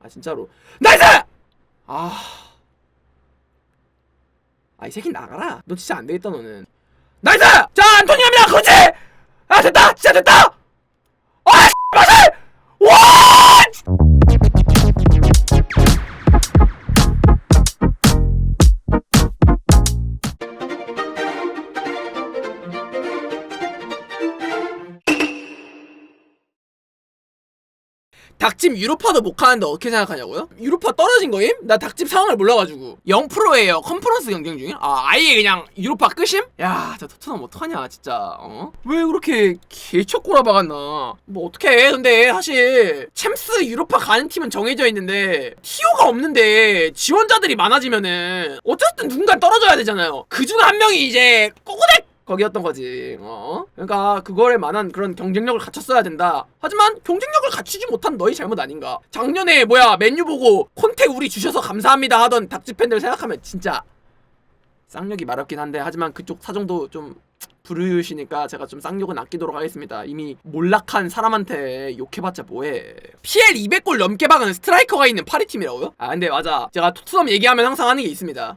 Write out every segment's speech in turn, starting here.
아 진짜로 나이스! 아... 아 이 새끼 나가라 너 진짜 안 되겠다 너는 나이스! 자 안토니오입니다 그렇지! 아 됐다 진짜 됐다! 닭집 유로파도 못 가는데 어떻게 생각하냐고요? 유로파 떨어진 거임? 나 닭집 상황을 몰라가지고 0%예요 컨퍼런스 경쟁 중에? 아 아예 그냥 유로파 끝임? 야, 저 토트넘 어떡하냐 진짜 어? 왜 그렇게 개척고라 박았나 뭐 어떡해 근데 사실 챔스 유로파 가는 팀은 정해져 있는데 티오가 없는데 지원자들이 많아지면은 어쨌든 누군가 떨어져야 되잖아요 그중 한 명이 이제 꼬꼬댁 거기였던 거지. 어? 그러니까 그거에 만한 그런 경쟁력을 갖췄어야 된다. 하지만 경쟁력을 갖추지 못한 너희 잘못 아닌가? 작년에 뭐야 맨유 보고 콘테 우리 주셔서 감사합니다 하던 닭집 팬들 생각하면 진짜 쌍욕이 마렵긴 한데 하지만 그쪽 사정도 좀 부르시니까 제가 좀 쌍욕은 아끼도록 하겠습니다. 이미 몰락한 사람한테 욕해봤자 뭐해. PL 200골 넘게 박은 스트라이커가 있는 파리 팀이라고요? 아 근데 맞아. 제가 토트넘 얘기하면 항상 하는 게 있습니다.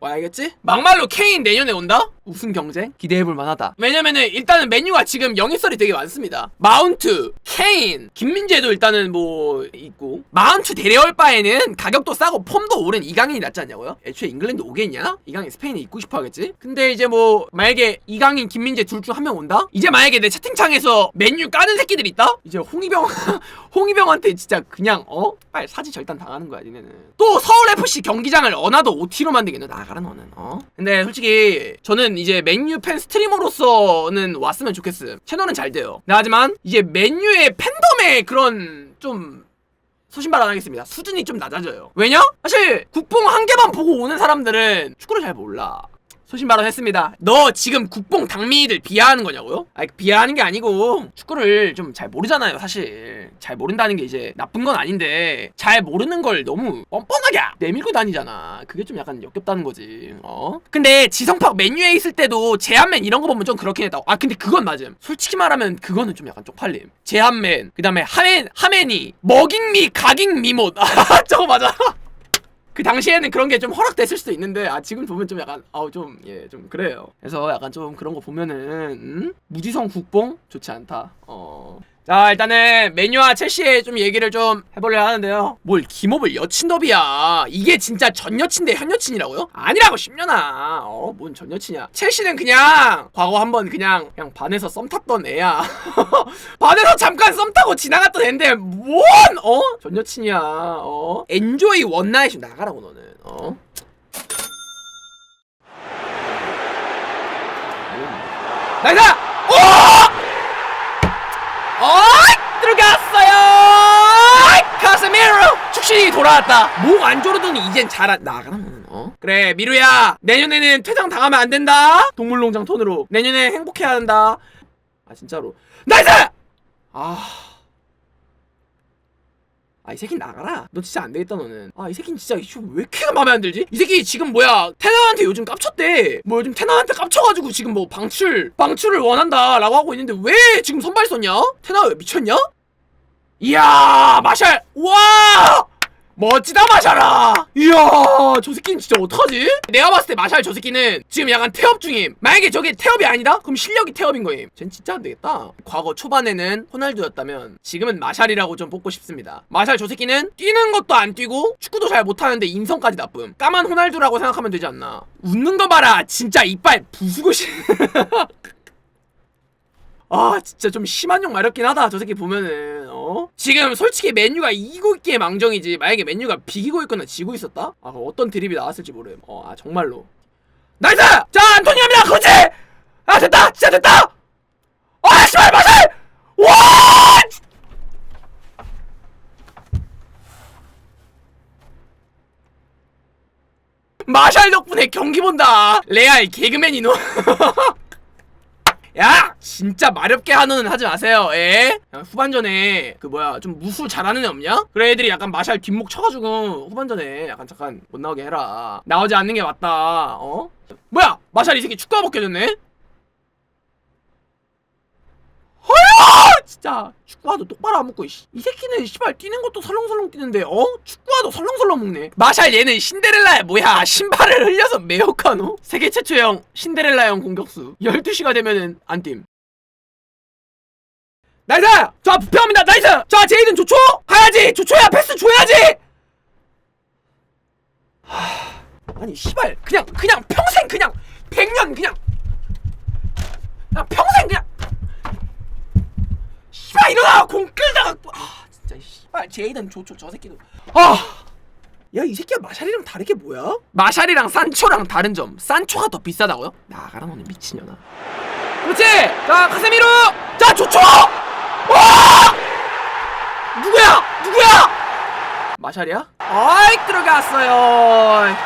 와야겠지? 막말로 케인 내년에 온다? 우승 경쟁? 기대해볼 만하다. 왜냐면은 일단은 메뉴가 지금 영입설이 되게 많습니다. 마운트, 케인, 김민재도 일단은 뭐 있고 마운트 데려올 바에는 가격도 싸고 폼도 오른 이강인이 낫지 않냐고요? 애초에 잉글랜드 오겠냐? 이강인 스페인에 있고 싶어 하겠지? 근데 이제 뭐 만약에 이강인, 김민재 둘 중 한 명 온다? 이제 만약에 내 채팅창에서 메뉴 까는 새끼들 있다? 이제 홍희병 홍희병한테 진짜 그냥 어? 빨리 사지 절단 당하는 거야 니네는. 또 서울 FC 경기장을 어나더 OT로 만들겠네 나가라 너는 어? 근데 솔직히 저는 이제 맨유 팬 스트리머로서는 왔으면 좋겠음. 채널은 잘 돼요. 네, 하지만 이제 맨유의 팬덤의 그런 좀 소신발 안 하겠습니다. 수준이 좀 낮아져요. 왜냐? 사실 국뽕 한 개만 보고 오는 사람들은 축구를 잘 몰라. 소신 발언했습니다. 너 지금 국뽕 당민이들 비하하는 거냐고요? 아니 비하하는 게 아니고 축구를 좀 잘 모르잖아요, 사실. 잘 모른다는 게 이제 나쁜 건 아닌데 잘 모르는 걸 너무 뻔뻔하게 내밀고 다니잖아. 그게 좀 약간 역겹다는 거지. 어? 근데 지성팍 맨유에 있을 때도 제한맨 이런 거 보면 좀 그렇긴 했다. 아 근데 그건 맞음. 솔직히 말하면 그거는 좀 약간 쪽팔림. 제한맨, 그 다음에 하멘 하멘이 먹잉미 각잉미못. 아 저거 맞아. 그 당시에는 그런 게 좀 허락됐을 수도 있는데 아 지금 보면 좀 약간 아우 좀예좀 그래요. 그래서 약간 좀 그런 거 보면은 음? 무지성 국뽕 좋지 않다. 어. 자 일단은 메뉴와 첼시의 좀 얘기를 좀 해보려 하는데요 뭘 김업을 여친 더비야 이게 진짜 전 여친 대 현 여친이라고요? 아니라고 10년아 어뭔 전 여친이야 첼시는 그냥 과거 한번 그냥 그냥 반에서 썸 탔던 애야 반에서 잠깐 썸 타고 지나갔던 애인데 뭔 어? 전 여친이야 어? 엔조이 원나잇이 나가라고 너는 어? 나이스! 오! 어이! 들어갔어요! 카스미로! 축신이 돌아왔다. 목 안 조르더니 이젠 잘한 나가라 너는 어? 그래 미루야 내년에는 퇴장 당하면 안 된다. 동물농장 톤으로 내년에 행복해야 한다. 아 진짜로 나이스! 아. 아 이 새끼 나가라 너 진짜 안 되겠다 너는 아 이 새끼는 진짜 이왜 이렇게 마음에 안 들지? 이 새끼 지금 뭐야 테나한테 요즘 깝쳤대 뭐 요즘 테나한테 깝쳐가지고 지금 뭐 방출 방출을 원한다 라고 하고 있는데 왜 지금 선발 썼냐? 테나 왜 미쳤냐? 이야 마샬 와 멋지다 마샬아 이야 저 새끼는 진짜 어떡하지? 내가 봤을 때 마샬 저 새끼는 지금 약간 태업 중임. 만약에 저게 태업이 아니다? 그럼 실력이 태업인 거임. 쟨 진짜 안 되겠다. 과거 초반에는 호날두였다면 지금은 마샬이라고 좀 뽑고 싶습니다. 마샬 저 새끼는 뛰는 것도 안 뛰고 축구도 잘 못하는데 인성까지 나쁨. 까만 호날두라고 생각하면 되지 않나? 웃는 거 봐라! 진짜 이빨 부수고 싶 아 진짜 좀 심한 욕 마렵긴 하다 저 새끼 보면은 어? 지금 솔직히 맨유가 이기고 있기에 망정이지 만약에 맨유가 비기고 있거나 지고 있었다? 아 그럼 어떤 드립이 나왔을지 모름 어아 정말로 나이스! 자 안토니오입니다 그렇지! 아 됐다 진짜 됐다! 아 씨발 마살! 와! 마샬 덕분에 경기 본다 레알 개그맨이 노 야! 진짜 마렵게 하는 하지 마세요. 예? 후반전에 그 뭐야 좀 무술 잘하는 애 없냐? 그래 애들이 약간 마샬 뒷목 쳐가지고 후반전에 약간 잠깐 못 나오게 해라. 나오지 않는 게 맞다. 어? 뭐야 마샬 이 새끼 축구화 벗겨졌네? 허야! 진짜 축구화도 똑바로 안 먹고 이 새끼는 시발 뛰는 것도 설렁설렁 뛰는데 어? 축구화도 설렁설렁 먹네 마샬 얘는 신데렐라야 뭐야 신발을 흘려서 매혹하노? 세계 최초형 신데렐라형 공격수 12시가 되면은 안팀 나이스! 자, 부패합니다. 나이스! 자, 제이든 조초! 가야지! 조초야, 패스 줘야지! 하... 아니, 시발. 그냥, 그냥, 평생 그냥, 100년 그냥. 그냥 평생 그냥. 시발, 일어나! 공 끌다가. 아, 진짜, 시발. 제이든 조초, 저 새끼도. 아! 야, 이 새끼야, 마샬이랑 다르게 뭐야? 마샬이랑 산초랑 다른 점. 산초가 더 비싸다고요? 나가라, 너는 미친년아. 그렇지! 자, 카세미로! 자, 조초! 와! 누구야? 누구야? 마샬이야? 아이 들어갔어요.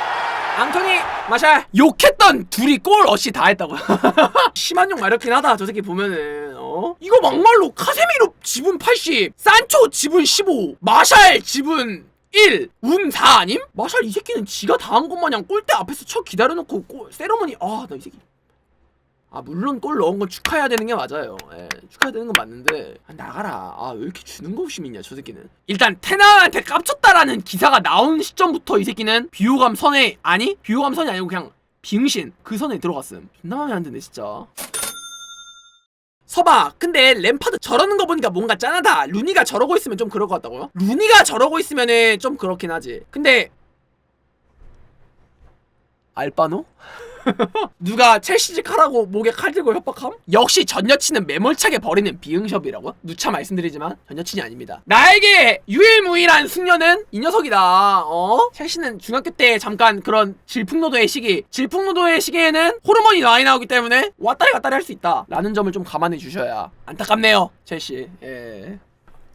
앙토니 마샬 욕했던 둘이 골 어시 다 했다고요. 심한 욕 마렵긴 하다. 저 새끼 보면은 어? 이거 막말로 카세미로 지분 80, 산초 지분 15, 마샬 지분 1, 운 4 아님? 마샬 이 새끼는 지가 다 한 것 마냥 골대 앞에서 쳐 기다려놓고 골 세러머니 아 나 이 새끼 아 물론 골 넣은 건 축하해야 되는 게 맞아요. 예, 축하해야 되는 건 맞는데 아, 나가라. 아 왜 이렇게 주는 거 없이 믿냐 저 새끼는. 일단 테나한테 깝쳤다라는 기사가 나온 시점부터 이 새끼는 비호감 선에 아니 비호감 선이 아니고 그냥 빙신 그 선에 들어갔음. 존나 마음에 안 드네 진짜. 서봐 근데 램파드 저러는 거 보니까 뭔가 짠하다 루니가 저러고 있으면 좀 그럴 것 같다고요? 루니가 저러고 있으면은 좀 그렇긴 하지 근데 알바노? 누가 첼시직 하라고 목에 칼 들고 협박함? 역시 전 여친은 매몰차게 버리는 비응섭이라고? 누차 말씀드리지만 전 여친이 아닙니다. 나에게 유일무이한 숙녀는 이 녀석이다. 어? 첼시는 중학교 때 잠깐 그런 질풍노도의 시기, 질풍노도의 시기에는 호르몬이 많이 나오기 때문에 왔다리 갔다리 할 수 있다. 라는 점을 좀 감안해 주셔야 안타깝네요. 첼시. 예.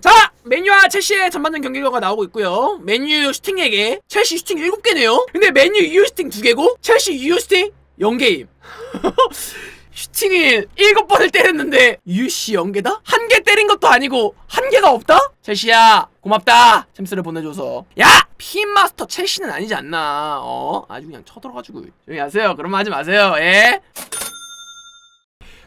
자! 맨유와 첼시의 전반전 경기 결과가 나오고 있고요. 맨유 슈팅에게 첼시 슈팅 7개네요. 근데 맨유 이유 슈팅 2개고 첼시 이유 슈팅 0개임. 슈팅이 7번을 때렸는데 유씨 0개다? 한 개 때린 것도 아니고 한 개가 없다? 첼시야 고맙다 챔스를 보내줘서 야! 피마스터 첼시는 아니지 않나 어? 아주 그냥 쳐들어가지고 조용히 하세요 그런 말 하지 마세요 예?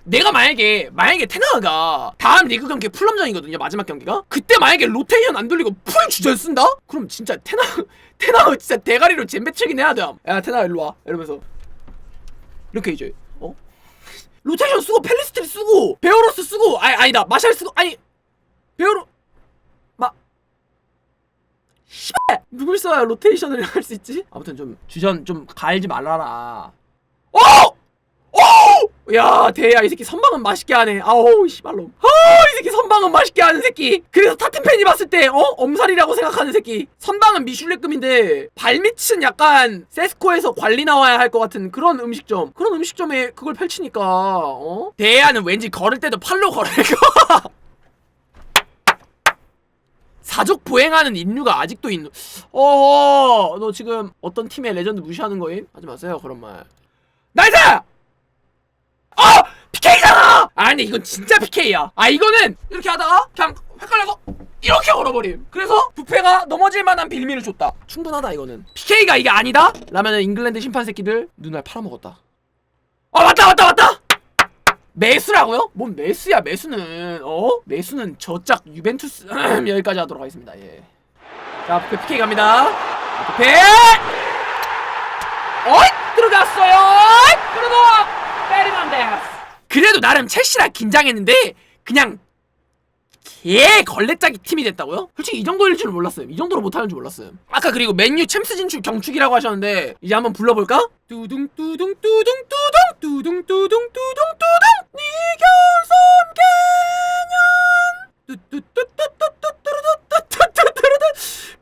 내가 만약에 만약에 테나가 다음 리그 경기 풀럼전이거든요 마지막 경기가? 그때 만약에 로테이션 안 돌리고 풀 주전 쓴다? 그럼 진짜 테나 테나 진짜 대가리로 잼배치긴 해야 돼야 테나 일로 와. 이러면서. 이렇게 이제 어? 로테이션 쓰고 펠리스트리 쓰고 베어로스 쓰고 아니 아니다. 마샬 쓰고 아니 베어로 마 씨발 누굴 써야 로테이션을 할 수 있지? 아무튼 좀 주전 좀 갈지 말라라. 어! 야 대야 이 새끼 선방은 맛있게 하네 아오 씨발놈 아이 새끼 선방은 맛있게 하는 새끼 그래서 타틴팬이 봤을 때 어? 엄살이라고 생각하는 새끼 선방은 미슐랭급인데 발밑은 약간 세스코에서 관리 나와야 할 것 같은 그런 음식점 그런 음식점에 그걸 펼치니까 어? 대야는 왠지 걸을 때도 팔로 걸을 거 가족 보행하는 인류가 아직도 있는 어너 지금 어떤 팀의 레전드 무시하는 거임? 하지 마세요 그런 말 나이스! 아니 이건 진짜 PK야. 아 이거는 이렇게 하다가 그냥 헷갈려서 이렇게 걸어버림. 그래서 부패가 넘어질 만한 빌미를 줬다. 충분하다 이거는. PK가 이게 아니다? 라면은 잉글랜드 심판 새끼들 눈알 팔아먹었다. 아 맞다 맞다 맞다! 매수라고요? 뭔 매수야 매수는. 어? 매수는 저짝 유벤투스 여기까지 하도록 하겠습니다. 예. 자 부패 PK 갑니다. 자, 부패 어이! 들어갔어요! 어이! 그래도 페리난데스 그래도 나름 첼시라 긴장했는데 그냥 개 걸레짜기 팀이 됐다고요? 솔직히 이 정도일 줄 몰랐어요. 이 정도로 못하는 줄 몰랐어요. 아까 그리고 맨유 챔스 진출 경축이라고 하셨는데 이제 한번 불러볼까? 뚜둥 뚜둥 뚜둥 뚜둥 뚜둥 뚜둥 뚜둥 뚜둥 이겨선 개년 뚜뚜뚜뚜뚜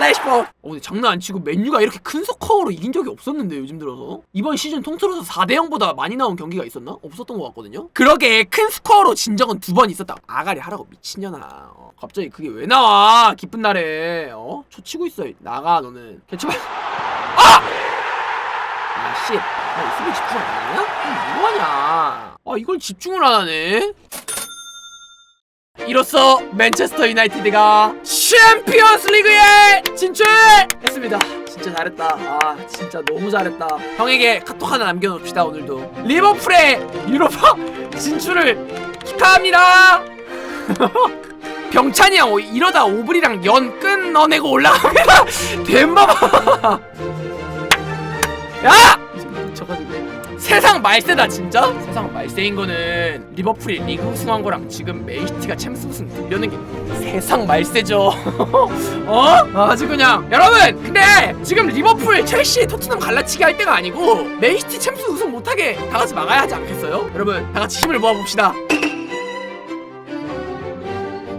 레시포. 어 근데 장난 안 치고 맨유가 이렇게 큰 스코어로 이긴 적이 없었는데 요즘 들어서 이번 시즌 통틀어서 4대 0보다 많이 나온 경기가 있었나? 없었던 것 같거든요. 그러게 큰 스코어로 진 적은 두 번 있었다. 아가리 하라고 미친년아. 어, 갑자기 그게 왜 나와? 기쁜 날에 어? 초 치고 있어. 나가 너는. 개치마. 아! 아 씨. 야, 수비 집중 안 하냐? 뭐하냐? 아, 이걸 집중을 안 하네? 이로써 맨체스터 유나이티드가 챔피언스 리그에 진출했습니다. 진짜 잘했다. 아, 진짜 너무 잘했다. 형에게 카톡 하나 남겨놓읍시다, 오늘도. 리버풀의 유로파 진출을 축하합니다. 병찬이 형 이러다 오블이랑 연 끊어내고 올라갑니다. 덴바바. 야! 미쳐가지고. 세상 말세다 진짜? 세상 말세인 거는 리버풀이 리그 우승한 거랑 지금 메이시티가 챔스 우승 들려는 게 세상 말세죠. 어? 아주 그냥 여러분 근데 지금 리버풀, 첼시, 토트넘 갈라치기 할 때가 아니고 메이시티 챔스 우승 못하게 다 같이 막아야 하지 않겠어요? 여러분 다 같이 힘을 모아봅시다.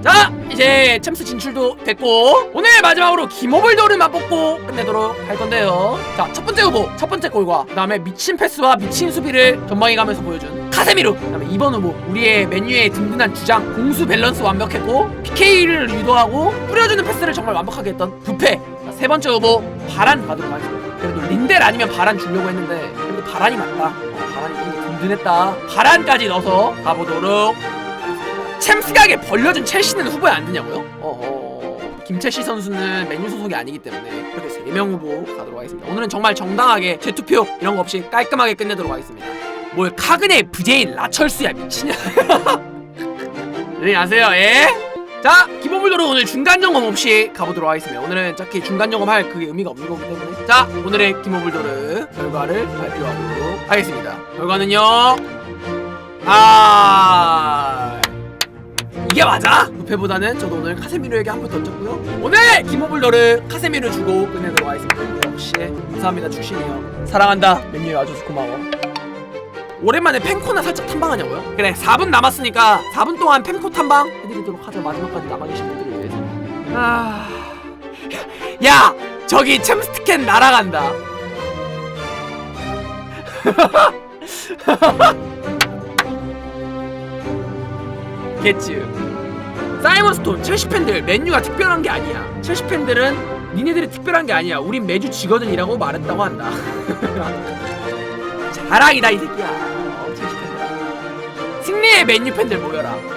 자 이제 챔스 진출도 됐고 오늘 마지막으로 김호블도를 맛보고 끝내도록 할 건데요. 자 첫 번째 후보 첫 번째 골과 그 다음에 미친 패스와 미친 수비를 전방에 가면서 보여준 카세미루. 그 다음에 2번 후보 우리의 맨유의 든든한 주장 공수 밸런스 완벽했고 PK를 유도하고 뿌려주는 패스를 정말 완벽하게 했던 부페 자, 세 번째 후보 바란 가도록 하겠습니다. 그래도 린델 아니면 바란 주려고 했는데 그래도 바란이 맞다. 어, 바란이 좀더 든든했다. 바란까지 넣어서 가보도록 챔스가게 벌려준 첼시는 후보에 안 드냐고요? 어어 김첼시 선수는 맨유 소속이 아니기 때문에 그렇게 세명 후보 가도록 하겠습니다. 오늘은 정말 정당하게 제 투표 이런 거 없이 깔끔하게 끝내도록 하겠습니다. 뭘 카그네 브제인 라철수야 미치냐? 네 안녕하세요 예. 자 기본불도로 오늘 중간 점검 없이 가보도록 하겠습니다. 오늘은 딱히 중간 점검 할 그게 의미가 없는 거기 때문에 자 오늘의 기본불도르 결과를 발표하도록 하겠습니다. 결과는요. 아 이게 맞아? 부페보다는 저도 오늘 카세미르에게 한번 던졌고요. 오늘 김호블더를 카세미르 주고 끝내도록 하겠습니다. 역시 감사합니다 출신이 형. 사랑한다. 맨유에 와줘서 고마워. 오랜만에 펜코나 살짝 탐방하냐고요? 그래 4분 남았으니까 4분 동안 펜코 탐방 해드리도록 하죠 마지막까지 남아계신 분들을 위해서 아... 야 저기 챔스티켓 날아간다 겠지 사이먼 스톤 첼시 팬들 맨유가 특별한 게 아니야. 첼시 팬들은 니네들이 특별한 게 아니야. 우린 매주 지거든이라고 말했다고 한다. 자랑이다 이 새끼야. 어, 첼시 팬들. 승리의 맨유 팬들 모여라